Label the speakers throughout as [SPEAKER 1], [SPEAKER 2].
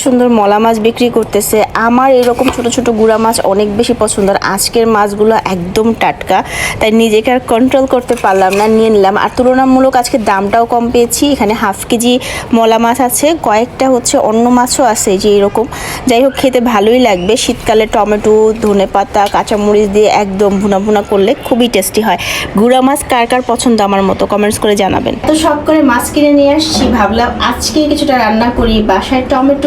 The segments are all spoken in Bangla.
[SPEAKER 1] সুন্দর মলা মাছ বিক্রি করতেছে। আমার এরকম ছোট ছোট গুড়া মাছ অনেক বেশি পছন্দ। আর আজকের মাছগুলো একদম টাটকা। তাই নিজেকে আর কন্ট্রোল করতে পারলাম না, নিয়ে নিলাম। আর তুলনামূলক আজকে দামটাও কম পেয়েছি। এখানে হাফ কেজি মলা মাছ আছে। কয়েকটা হচ্ছে অন্য মাছও আছে যে এরকম। যাই হোক, খেতে ভালোই লাগবে। শীতকালে টমেটো ধনে পাতা কাঁচামরিচ দিয়ে একদম ভুনা ভুনা করলে খুবই টেস্টি হয়। গুড়া মাছ কার কার পছন্দ আমার মতো কমেন্টস করে জানাবেন। তো সব করে মাছ কিনে নিয়ে আসছি। ভাবলাম আজকে কিছুটা রান্না করি। বাসায়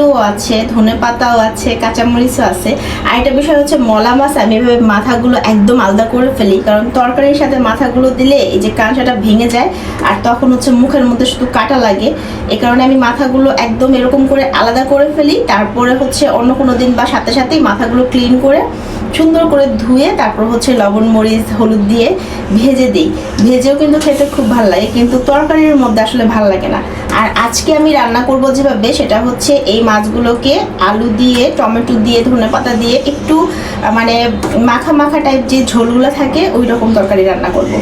[SPEAKER 1] টমেটোও আছে, ধনে পাতাও আছে, কাঁচামরিচও আছে। আর একটা বিষয় হচ্ছে মলা মাছ, আমি এভাবে মাথাগুলো একদম আলাদা করে ফেলি। কারণ তরকারির সাথে মাথাগুলো দিলে এই যে কাঁচাটা ভেঙে যায়, আর তখন হচ্ছে মুখের মধ্যে শুধু কাটা লাগে। এই কারণে আমি মাথাগুলো একদম এরকম করে আলাদা করে ফেলি। তারপরে হচ্ছে অন্য কোনো দিন বা সাথে সাথেই মাথাগুলো ক্লিন করে সুন্দর করে ধুয়ে তারপর হচ্ছে লবণ, মরিচ, হলুদ দিয়ে ভেজে দিই। ভেজেও কিন্তু খেতে খুব ভালো লাগে, কিন্তু তরকারির মধ্যে আসলে ভালো লাগে না। আর আজকে আমি রান্না করব যেভাবে, সেটা হচ্ছে এই মাছগুলোকে আলু দিয়ে, টমেটো দিয়ে, ধনে পাতা দিয়ে একটু মানে মাখা মাখা টাইপ যে ঝোলগুলো থাকে ওই রকম তরকারি রান্না করব।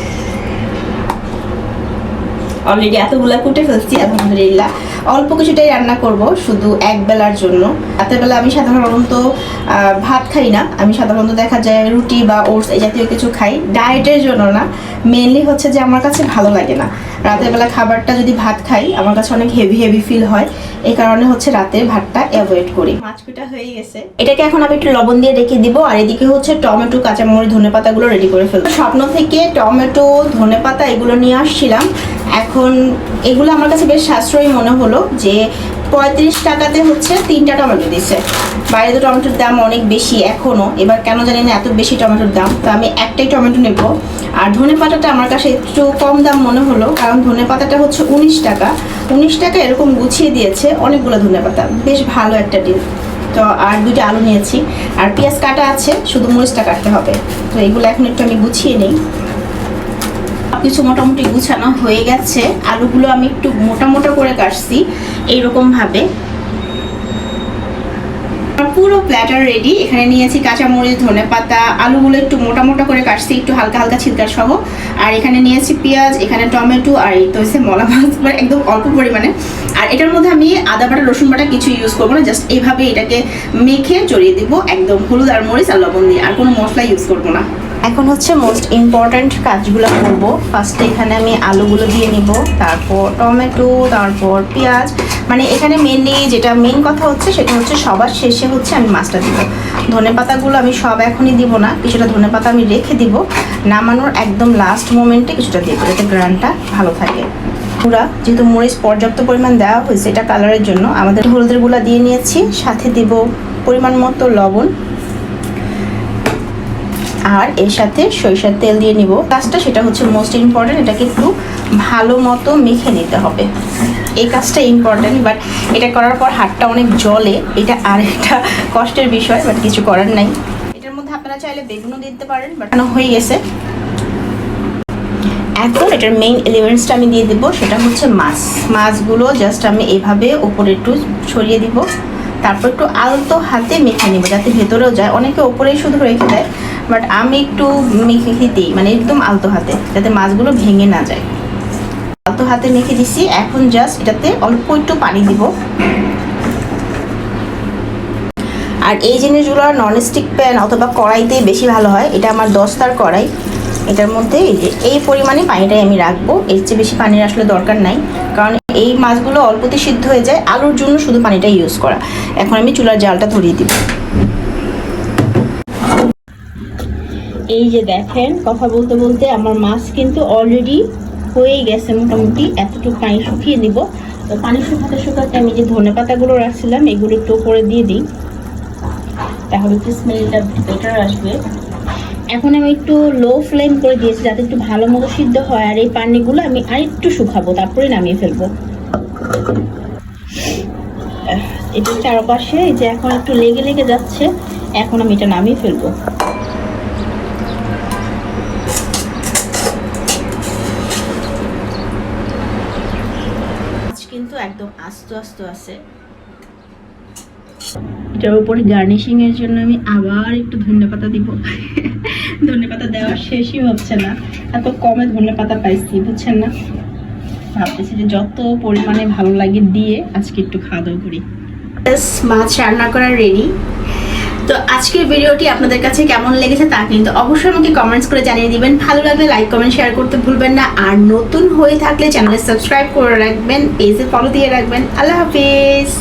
[SPEAKER 1] অলরেডি এতগুলা কুটে ফেলছি, আলহামদুলিল্লাহ। অল্প কিছুটাই রান্না করব, শুধু এক বেলার জন্য। রাতের বেলা আমি সাধারণত ভাত খাই না। আমি সাধারণত দেখা যায় রুটি বা ওটস এই জাতীয় কিছু খাই। ডায়েটের জন্য না মেনলি হচ্ছে যে আমার কাছে ভালো লাগে না। রাতের বেলা খাবারটা যদি ভাত খাই, আমার কাছে অনেক হেভি হেভি ফিল হয়। এই কারণে হচ্ছে রাতের ভাতটা অ্যাভয়েড করি। মাছ কুটা হয়ে গেছে। এটাকে এখন আমি একটু লবণ দিয়ে রেখে দিব, আর এদিকে হচ্ছে টমেটো, কাঁচামরিচ ধনে পাতাগুলো রেডি করে ফেলব। স্বপ্ন থেকে টমেটো ধনে পাতা এগুলো নিয়ে আসছিলাম। এখন এগুলো আমার কাছে বেশ সাশ্রয়ী মনে হলো যে পঁয়ত্রিশ টাকাতে হচ্ছে তিনটা টমেটো দিচ্ছে বাইরে তো টমেটোর দাম অনেক বেশি এখনও এবার কেন জানি না এত বেশি টমেটোর দাম। তো আমি একটাই টমেটো নেব। আর ধনে পাতাটা আমার কাছে একটু কম দাম মনে হলো, কারণ ধনে পাতাটা হচ্ছে উনিশ টাকা। উনিশ টাকা এরকম গুছিয়ে দিয়েছে অনেকগুলো ধনে পাতা। বেশ ভালো একটা ডিল তো আর দুইটা আলু নিয়েছি। আর পেঁয়াজ কাটা আছে, শুধু মরিচটা কাটতে হবে। তো এগুলো এখন একটু আমি গুছিয়ে নিই। কিছু মোটামুটি গুছানো হয়ে গেছে। আলুগুলো আমি একটু মোটা মোটা করে কাটছি, এইরকম ভাবে। পুরো প্ল্যাটার রেডি এখানে নিয়েছি কাঁচামরিচ ধনে পাতা আলুগুলো একটু মোটা মোটা করে কাটছি, একটু হালকা হালকা ছিলকা সহ। আর এখানে নিয়েছি পেঁয়াজ, এখানে টমেটো, আর এই তো হচ্ছে মলা মাছ মানে একদম অল্প পরিমাণে। আর এটার মধ্যে আমি আদা বাটা, রসুন বাটা কিছু ইউজ করব না জাস্ট এইভাবে এটাকে মেখে চড়িয়ে দিব একদম হলুদ আর মরিচ আর লবণ দিয়ে। আর কোনো মশলা ইউজ করব না। এখন হচ্ছে মোস্ট ইম্পর্ট্যান্ট কাজগুলো করব। ফার্স্টে এখানে আমি আলুগুলো দিয়ে নিব, তারপর টমেটো, তারপর পেঁয়াজ। মানে এখানে মেনলি যেটা মেন কথা হচ্ছে, সেটা হচ্ছে সবার শেষে হচ্ছে আমি মাছটা দিব। ধনে পাতাগুলো আমি সব এখনই দিব না, কিছুটা ধনে পাতা আমি রেখে দিব। নামানোর একদম লাস্ট মোমেন্টে কিছুটা দিব, যাতে গ্রানটা ভালো থাকে। পুরা যেহেতু মরিচ পর্যাপ্ত পরিমাণ দেওয়া হয়েছে, এটা কালারের জন্য। আমাদের হলুদের দিয়ে নিয়েছি, সাথে দিব পরিমাণ মতো লবণ। আর এর সাথে সরিষার তেল দিয়ে নিব। কাজটা সেটা হচ্ছে মোস্ট ইম্পর্টেন্ট এটাকে একটু ভালো মতো মেখে নিতে হবে। এই কাজটা ইম্পর্টেন্ট বাট এটা করার পর হাতটা অনেক জলে এটা আর একটা কষ্টের বিষয় বাট কিছু করার নাই। এটার মধ্যে আপনারা চাইলে বেগুনও দিতে পারেন বাট হয়ে গেছে। এখন এটার মেইন এলিমেন্টসটা আমি দিয়ে দিব, সেটা হচ্ছে মাছ। মাছগুলো জাস্ট আমি এভাবে উপরে একটু ছড়িয়ে দিব। তারপর একটু আলতো হাতে মেখে নিব, যাতে ভেতরেও যায়। অনেকে ওপরেই শুধু রেখে দেয় বাট আমি একটু মেখে দিই মানে একদম আলতো হাতে, যাতে মাছগুলো ভেঙে না যায়। আলতো হাতে মেখে দিছি, এখন জাস্ট এটাতে অল্প একটু পানি দিব। আর এই জিনিসগুলো ননস্টিক প্যান অথবা কড়াইতেই বেশি ভালো হয়, এটা আমার দস্তার কড়াই। এটার মধ্যে এই যে, এই পরিমাণে পানিটাই আমি রাখব, এর চেয়ে বেশি পানির আসলে দরকার নাই। কারণ এই মাছগুলো অল্পতে সিদ্ধ হয়ে যায়, আলুর জন্য শুধু পানিটা ইউজ করা। এখন আমি চুলার জালটা ধরিয়ে দিব। এই যে দেখেন, কথা বলতে বলতে আমার মাছ কিন্তু অলরেডি হয়ে গেছে মোটামুটি। এতটুকু পানি শুকিয়ে দিব তো পানি শুকাতে শুকাতে আমি যে ধনে পাতাগুলো রাখছিলাম, এগুলো একটু করে দিয়ে দিই। তাহলে একটু স্মেলটা বেটার আসবে। এখন আমি একটু লো ফ্লেম করে দিয়েছি, যাতে একটু ভালো মতো সিদ্ধ হয়। আর এই পানিগুলো আমি আরেকটু শুকাবো তারপরে নামিয়ে ফেলব। এটা চারপাশে যে এখন একটু লেগে লেগে যাচ্ছে, এখন আমি এটা নামিয়ে ফেলব। একদম আস্ত আস্ত আছে। এটার উপরে গার্নিশিং এর জন্য আমি আবার একটু ধনে পাতা দিব। ধনে পাতা দেওয়া শেষই হচ্ছে না। এত কমে ধনে পাতা পাইছি বুঝছেন না? ভাবতেছি যে যত পরিমাণে ভালো লাগে দিয়ে আজকে একটু খাওয়া দাওয়া করি। মাছ রান্না করা রেডি তো আজকের ভিডিওটি আপনাদের কাছে কেমন লেগেছে তা কিন্তু অবশ্যই আমাকে কমেন্টস করে জানিয়ে দিবেন। ভালো লাগলে লাইক কমেন্ট শেয়ার করতে ভুলবেন না। আর নতুন হয়ে থাকলে চ্যানেলে সাবস্ক্রাইব করে রাখবেন পেজে ফলো দিয়ে রাখবেন। আল্লাহ হাফিজ।